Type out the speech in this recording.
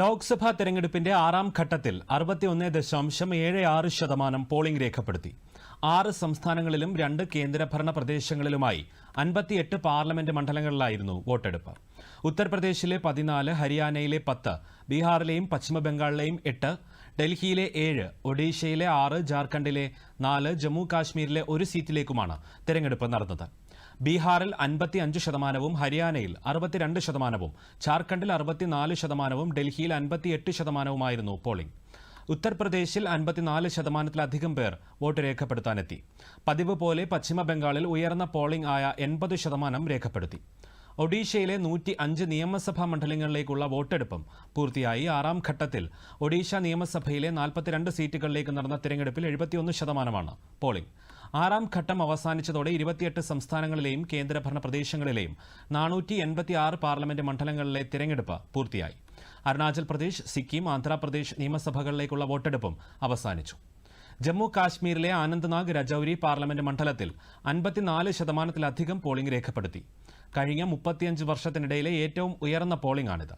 ലോക്സഭാ തെരഞ്ഞെടുപ്പിന്റെ ആറാം ഘട്ടത്തിൽ അറുപത്തിയൊന്ന് ദശാംശം ഏഴ് ആറ് ശതമാനം പോളിംഗ് രേഖപ്പെടുത്തി. ആറ് സംസ്ഥാനങ്ങളിലും രണ്ട് കേന്ദ്രഭരണ പ്രദേശങ്ങളിലുമായി അൻപത്തിയെട്ട് പാർലമെന്റ് മണ്ഡലങ്ങളിലായിരുന്നു വോട്ടെടുപ്പ്. ഉത്തർപ്രദേശിലെ പതിനാല് ഹരിയാനയിലെ പത്ത് ബീഹാറിലെയും പശ്ചിമബംഗാളിലെയും എട്ട് ഡൽഹിയിലെ ഏഴ് ഒഡീഷയിലെ ആറ് ജാർഖണ്ഡിലെ നാല് ജമ്മു കാശ്മീരിലെ ഒരു സീറ്റിലേക്കുമാണ് തെരഞ്ഞെടുപ്പ് നടന്നത്. ബീഹാറിൽ അൻപത്തി അഞ്ച് ശതമാനവും ഹരിയാനയിൽ അറുപത്തിരണ്ട് ശതമാനവും ജാർഖണ്ഡിൽ അറുപത്തിനാല് ശതമാനവും ഡൽഹിയിൽ അൻപത്തിയെട്ട് ശതമാനവുമായിരുന്നു പോളിംഗ്. ഉത്തർപ്രദേശിൽ അൻപത്തിനാല് ശതമാനത്തിലധികം പേർ വോട്ട് രേഖപ്പെടുത്താനെത്തി. പതിവ് പോലെ പശ്ചിമ ബംഗാളിൽ ഉയർന്ന പോളിംഗ് ആയ എൺപത് ശതമാനം രേഖപ്പെടുത്തി. ഒഡീഷയിലെ നൂറ്റി അഞ്ച് നിയമസഭാ മണ്ഡലങ്ങളിലേക്കുള്ള വോട്ടെടുപ്പും പൂർത്തിയായി. ആറാം ഘട്ടത്തിൽ ഒഡീഷ നിയമസഭയിലെ നാൽപ്പത്തിരണ്ട് സീറ്റുകളിലേക്ക് നടന്ന തിരഞ്ഞെടുപ്പിൽ എഴുപത്തിയൊന്ന് ശതമാനമാണ് പോളിംഗ്. ആറാം ഘട്ടം അവസാനിച്ചതോടെ ഇരുപത്തിയെട്ട് സംസ്ഥാനങ്ങളിലെയും കേന്ദ്രഭരണ പ്രദേശങ്ങളിലെയും നാനൂറ്റി എൺപത്തിയാറ് പാർലമെന്റ് മണ്ഡലങ്ങളിലെ തിരഞ്ഞെടുപ്പ് പൂർത്തിയായി. അരുണാചൽ പ്രദേശ് സിക്കിം ആന്ധ്രാപ്രദേശ് നിയമസഭകളിലേക്കുള്ള വോട്ടെടുപ്പും അവസാനിച്ചു. ജമ്മു കാശ്മീരിലെ ആനന്ദ്നാഗ് രജൌരി പാർലമെന്റ് മണ്ഡലത്തിൽ അൻപത്തിനാല് ശതമാനത്തിലധികം പോളിംഗ് രേഖപ്പെടുത്തി. കഴിഞ്ഞ മുപ്പത്തിയഞ്ച് വർഷത്തിനിടയിലെ ഏറ്റവും ഉയർന്ന പോളിംഗാണിത്.